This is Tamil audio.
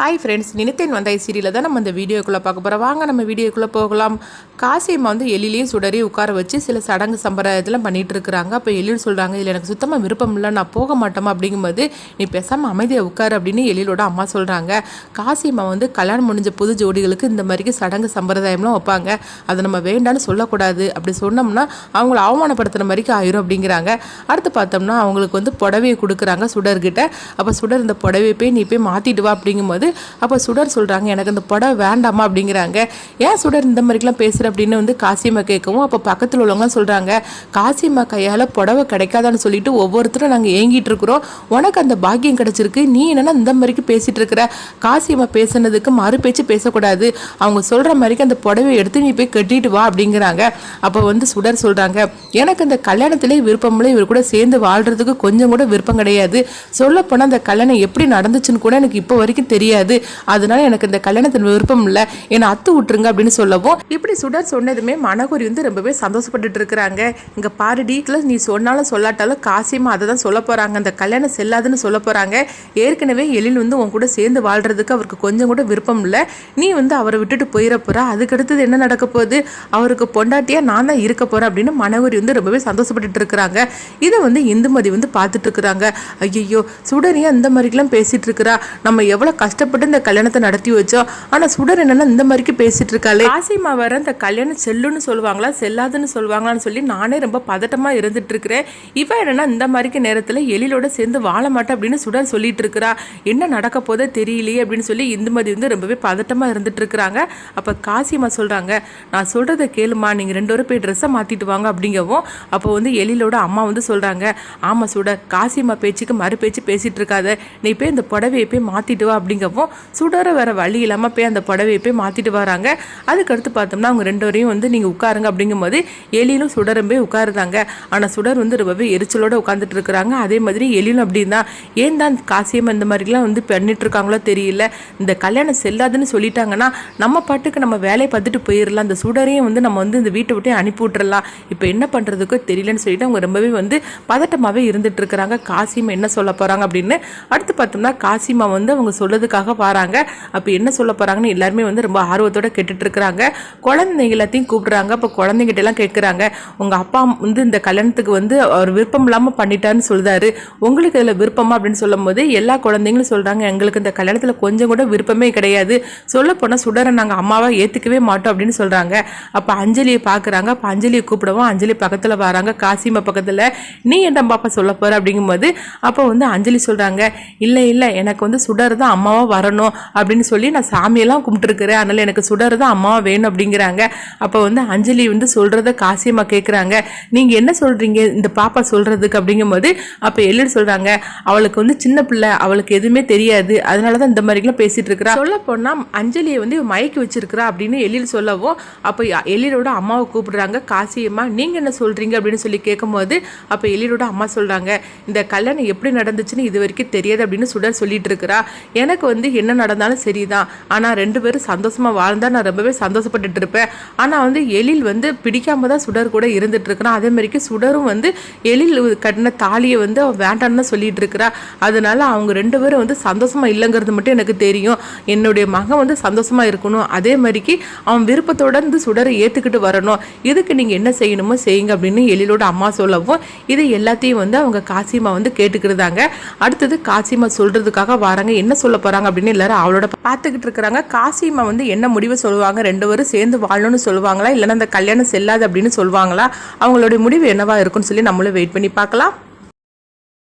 ஹாய் ஃப்ரெண்ட்ஸ் நினைத்தேன் வந்தாய் சீரியலில் தான் நம்ம இந்த வீடியோக்குள்ளே பார்க்க போகிறோம் வாங்க நம்ம வீடியோக்குள்ளே போகலாம். காசியம்மா வந்து எழிலையும் சுடரையும் உட்கார வச்சு சில சடங்கு சம்பிரதாயத்தில் பண்ணிகிட்டு இருக்கிறாங்க. அப்போ எழில் சொல்கிறாங்க இதில் எனக்கு சுத்தமாக விருப்பம் இல்லை நான் போக மாட்டோமா அப்படிங்கும்போது நீ பேசாமல் அமைதியாக உட்காரு அப்படின்னு எழிலோட அம்மா சொல்கிறாங்க காசியம்மா வந்து கல்யாணம் முடிஞ்ச புது ஜோடிகளுக்கு இந்த மாதிரிக்கு சடங்கு சம்பிரதாயம்லாம் வைப்பாங்க. அதை நம்ம வேண்டான்னு சொல்லக்கூடாது. அப்படி சொன்னோம்னா அவங்கள அவமானப்படுத்துகிற மாதிரிக்கு ஆயிரும் அப்படிங்கிறாங்க. அடுத்து பார்த்தோம்னா அவங்களுக்கு வந்து புடவையை கொடுக்குறாங்க சுடர்கிட்ட. அப்போ சுடர் இந்த புடவையை போய் நீ போய் மாற்றிட்டு வா அப்படிங்கும்போது அப்போ சுடர் சொல்கிறாங்க எனக்கு அந்த படம் வேண்டாமா அப்படிங்கிறாங்க. ஏன் சுடர் இந்த மாதிரிக்கெலாம் பேசுகிற அப்படின்னு வந்து காசியம்மா கேட்கவும் அப்போ பக்கத்தில் உள்ளவங்களாம் சொல்கிறாங்க காசியம்மா கையால் புடவை கிடைக்காதான்னு சொல்லிட்டு ஒவ்வொருத்தரும் நாங்கள் ஏங்கிட்டு இருக்கிறோம். உனக்கு அந்த பாக்கியம் கிடைச்சிருக்கு. நீ என்னென்னா இந்த மாதிரிக்கு பேசிகிட்டு இருக்கிற. காசியம்மா பேசுனதுக்கு மறு பேச்சு பேசக்கூடாது. அவங்க சொல்கிற மாதிரிக்கு அந்த புடவை எடுத்து நீ போய் கட்டிட்டு வா அப்படிங்கிறாங்க. அப்போ வந்து சுடர் சொல்கிறாங்க எனக்கு அந்த கல்யாணத்திலே விருப்பமில்லை இவர் கூட சேர்ந்து வாழ்கிறதுக்கு கொஞ்சம் கூட விருப்பம் கிடையாது. சொல்லப்போனால் அந்த கல்யாணம் எப்படி நடந்துச்சுன்னு கூட எனக்கு இப்போ வரைக்கும் தெரியாது. அதனால எனக்கு இந்த கல்யாணத்தின் விருப்பம் இல்லை. என்னை அத்து விட்டுருங்க அப்படின்னு சொல்லவும் இப்படி சுடர் சொன்னதுமே மனகுரி வந்து ரொம்பவே சந்தோஷப்பட்டுட்டு இருக்கிறாங்க. இங்கே பாருடி இல்லை நீ சொன்னாலும் சொல்லாட்டாலும் காசியமா அதை தான் சொல்ல போகிறாங்க அந்த கல்யாணம் செல்லாதுன்னு சொல்ல போகிறாங்க ஏற்கனவே எழில் வந்து உன் கூட சேர்ந்து வாழ்கிறதுக்கு அவருக்கு கொஞ்சம் கூட விருப்பம் இல்லை. நீ வந்து அவரை விட்டுட்டு போயிட போகிறா அதுக்கடுத்தது என்ன நடக்க போகுது? அவருக்கு பொண்டாட்டியாக நான் தான் இருக்க போகிறேன் அப்படின்னு மனகுரி வந்து ரொம்பவே சந்தோஷப்பட்டுட்டு இருக்கிறாங்க. இதை வந்து இந்துமதி வந்து பார்த்துட்டு இருக்கிறாங்க. ஐயோ சுடனே இந்த மாதிரிக்கெல்லாம் பேசிட்டு இருக்கிறா? நம்ம எவ்வளோ கஷ்டப்பட்டு இந்த கல்யாணத்தை நடத்தி வச்சோம் ஆனால் சுடர் என்னன்னா இந்த மாதிரிக்கு பேசிட்டு இருக்காளே. காசிமா வர இந்த கல்யாணம் செல்லுன்னு சொல்லுவாங்களா செல்லாதுன்னு சொல்லுவாங்களான்னு சொல்லி நானே ரொம்ப பதட்டமாக இருந்துட்டு இருக்கிறேன். இவன் என்னன்னா இந்த மாதிரிக்கு நேரத்தில் எழிலோட சேர்ந்து வாழ மாட்டேன் அப்படின்னு சுடர் சொல்லிட்டு இருக்கிறா. என்ன நடக்க போதே தெரியலையே அப்படின்னு சொல்லி இந்துமதி வந்து ரொம்பவே பதட்டமாக இருந்துட்டு இருக்கிறாங்க. அப்போ காசிமா சொல்கிறாங்க நான் சொல்கிறத கேளுமா நீங்கள் ரெண்டு பேரும் போய் ட்ரெஸ்ஸை மாற்றிட்டு வாங்க அப்படிங்கவும் அப்போ வந்து எழிலோட அம்மா வந்து சொல்கிறாங்க ஆமாம் சுடர் காசிமா பேச்சுக்கு மறு பேச்சு பேசிகிட்டு இருக்காத. நீ போய் இந்த புடவையை போய் மாற்றிட்டு வா அப்படிங்கவும் சுடரை வேறு வழி இல்லாமல் போய் அந்த புடவையை போய் மாற்றிட்டு வராங்க. அதுக்கடுத்து பார்த்தோம்னா அவங்க ரெண்டு வரையும் வந்து நீங்கள் உட்காருங்க அப்படிங்கும்போது எலிலும் சுடரும் போய் உட்காருதாங்க. ஆனால் சுடர் வந்து ரொம்பவே எரிச்சலோடு உட்காந்துட்டு இருக்கிறாங்க. அதே மாதிரி எலிலும் அப்படின்னா ஏன் தான் காசியம் இந்த மாதிரிலாம் வந்து பண்ணிட்டு இருக்காங்களோ தெரியல. இந்த கல்யாணம் செல்லாதுன்னு சொல்லிட்டாங்கன்னா நம்ம பாட்டுக்கு நம்ம வேலையை பார்த்துட்டு போயிடலாம் அந்த சுடரையும் வந்து நம்ம வந்து இந்த வீட்டை விட்டு அனுப்பி விட்டுறலாம். இப்போ என்ன பண்ணுறதுக்கோ தெரியலன்னு சொல்லிட்டு அவங்க ரொம்பவே வந்து பதட்டமாகவே இருந்துட்டு இருக்கிறாங்க. காசிமா என்ன சொல்ல போகிறாங்க அப்படின்னு. அடுத்து பார்த்தோம்னா காசிமா வந்து அவங்க சொல்லதுக்காக வராங்க. அப்போ என்ன சொல்ல போகிறாங்கன்னு எல்லாருமே வந்து ரொம்ப ஆர்வத்தோட கேட்டுட்ருக்குறாங்க குழந்தைங்க எல்லாத்தையும் கூப்பிட்றாங்க. அப்போ குழந்தைங்கிட்ட எல்லாம் கேட்குறாங்க. உங்கள் அப்பா வந்து இந்த கல்யாணத்துக்கு வந்து அவர் விருப்பம் இல்லாமல் பண்ணிட்டாருன்னு சொல்கிறாரு உங்களுக்கு இதில் விருப்பமா அப்படின்னு சொல்லும்போது எல்லா குழந்தைங்களும் சொல்கிறாங்க எங்களுக்கு இந்த கல்யாணத்தில் கொஞ்சம் கூட விருப்பமே கிடையாது. சொல்ல போனால் சுடரை நாங்கள் அம்மாவை ஏற்றுக்கவே மாட்டோம் அப்படின்னு சொல்கிறாங்க அப்போ அஞ்சலியை பார்க்குறாங்க அப்போ அஞ்சலியை கூப்பிடவும் அஞ்சலி பக்கத்தில் வராங்க. காசிமா பக்கத்தில் நீ என்ன பாப்பா சொல்ல போகிற அப்படிங்கும்போது அப்போ வந்து அஞ்சலி சொல்கிறாங்க இல்லை இல்லை. எனக்கு வந்து சுடர் தான் அம்மாவை வரணும் அப்படின்னு சொல்லி நான் சாமியெல்லாம் கும்பிட்டுருக்குறேன். அதனால் எனக்கு சுடர் தான் அம்மாவை வேணும் அப்படிங்கிறாங்க. அப்போ வந்து அஞ்சலி வந்து சொல்கிறத காசியமாக கேட்குறாங்க நீங்கள் என்ன சொல்கிறீங்க இந்த பாப்பா சொல்கிறதுக்கு அப்படிங்கும்போது அப்போ எல்லோரும் சொல்கிறாங்க அவளுக்கு வந்து சின்ன பிள்ளை அவளுக்கு எதுவுமே தெரியாது. அதனால தான் இந்த மாதிரிலாம் பேசிகிட்டு இருக்கிறா. சொல்ல போனால் அஞ்சலியை வந்து மயக்கி வச்சிருக்கிறா அப்படின்னு எழில் சொல்லவும் அப்போ எழிலோட அம்மாவை கூப்பிடுறாங்க. காசியம்மா நீங்கள் என்ன சொல்கிறீங்க அப்படின்னு சொல்லி கேட்கும்போது அப்போ எழிலோட அம்மா சொல்கிறாங்க இந்த கல்யாணம் எப்படி நடந்துச்சுன்னு இது வரைக்கும் தெரியாது அப்படின்னு சுடர் சொல்லிட்டு இருக்கிறா. எனக்கு வந்து வந்து என்ன நடந்தாலும் சரிதான். ஆனால் ரெண்டு பேரும் சந்தோஷமாக வாழ்ந்தால் நான் ரொம்பவே சந்தோஷப்பட்டுட்டு இருப்பேன். ஆனால் வந்து எழில் வந்து பிடிக்காம தான் சுடர் கூட இருந்துட்டு இருக்கிறான். அதே மாதிரிக்கு சுடரும் வந்து எழில் கட்டின தாலியை வந்து அவன் வேண்டான்னு தான் சொல்லிட்டு இருக்கிறா. அதனால அவங்க ரெண்டு பேரும் வந்து சந்தோஷமாக இல்லைங்கிறது மட்டும் எனக்கு தெரியும். என்னுடைய மகன் வந்து சந்தோஷமா இருக்கணும். அதே மாதிரிக்கு அவன் விருப்பத்தோட இருந்து சுடரை ஏற்றுக்கிட்டு வரணும். இதுக்கு நீங்கள் என்ன செய்யணுமோ செய்யுங்க அப்படின்னு எழிலோட அம்மா சொல்லவும் இது எல்லாத்தையும் வந்து அவங்க காசிமா வந்து கேட்டுக்கிறதாங்க. அடுத்தது காசிமா சொல்கிறதுக்காக வராங்க. என்ன சொல்ல அப்படின்னு எல்லாரும் அவளோட பார்த்துக்கிட்டு இருக்கிறாங்க. காசிமா வந்து என்ன முடிவு சொல்லுவாங்க? ரெண்டு பேரும் சேர்ந்து வாழணும்னு சொல்லுவாங்களா? இல்லைன்னா அந்த கல்யாணம் செல்லாது அப்படின்னு சொல்லுவாங்களா? அவங்களுடைய முடிவு என்னவா இருக்கும்னு சொல்லி நம்மளும் வெயிட் பண்ணி பார்க்கலாம்.